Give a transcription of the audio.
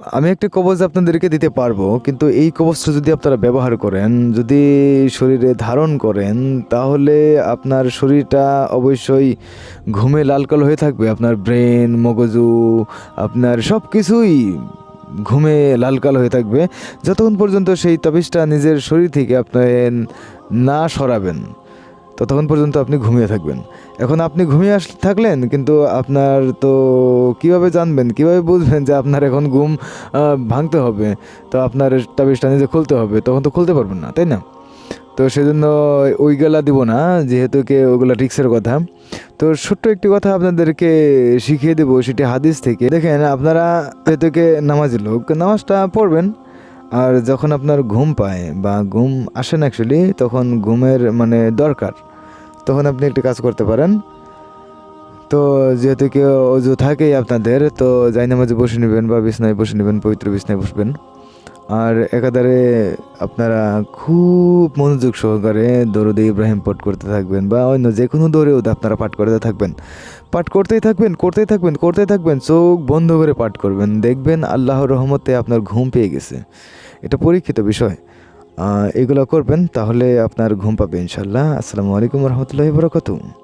আমি একটি কবচ আপনাদেরকে দিতে পারব, কিন্তু এই কবচটা যদি আপনারা ব্যবহার করেন, যদি শরীরে ধারণ করেন, তাহলে আপনার শরীরটা অবশ্যই ঘুমে লাল কালো হয়ে থাকবে। আপনার ব্রেন, মগজু, আপনার সব কিছুই ঘুমে লাল কালো হয়ে থাকবে। যতক্ষণ পর্যন্ত সেই তাবিজটা নিজের শরীর থেকে আপনি না সরাবেন, ততক্ষণ পর্যন্ত আপনি ঘুমিয়ে থাকবেন। এখন আপনি ঘুমিয়ে আস, থাকলেন, কিন্তু আপনার তো কীভাবে জানবেন? কীভাবে বুঝবেন যে আপনার এখন ঘুম ভাঙতে হবে? তো আপনার তাবিজটা নিজে খুলতে হবে, তখন তো খুলতে পারবেন না, তাই না? তো সেজন্য ওইগুলা দিব না, যেহেতু কে ওগুলা রিক্সের কথা। তো ছোট্ট একটি কথা আপনাদেরকে শিখিয়ে দেবো সেটি হাদিস থেকে। দেখেন, আপনারা যেহেতু কে নামাজি লোক, নামাজটা পড়বেন, আর যখন আপনার ঘুম পায় বা ঘুম আসেন অ্যাকচুয়ালি তখন ঘুমের মানে দরকার। তখন আপনি একটি কাজ করতে পারেন। তো যেহেতু কেউ অজু থাকেই আপনাদের, তো যাই নামাজে বসে নেবেন বা বিছনায় বসে নেবেন, পবিত্র বিছনায় বসবেন। আর একাধারে আপনারা খুব মনোযোগ সহকারে দরুদে ইব্রাহিম পাঠ করতে থাকবেন বা অন্য যে কোনো দৌড়েও আপনারা পাঠ করতে থাকবেন। পাঠ করতেই থাকবেন করতেই থাকবেন করতেই থাকবেন, চোখ বন্ধ করে পাঠ করবেন। দেখবেন আল্লাহর রহমতে আপনার ঘুম পেয়ে গেছে। এটা পরীক্ষিত বিষয়। এগুলো করবেন তাহলে আপনার ঘুম পাবে ইনশাল্লাহ আসসালামু আলাইকুম রহমতুল্লাহি বরকত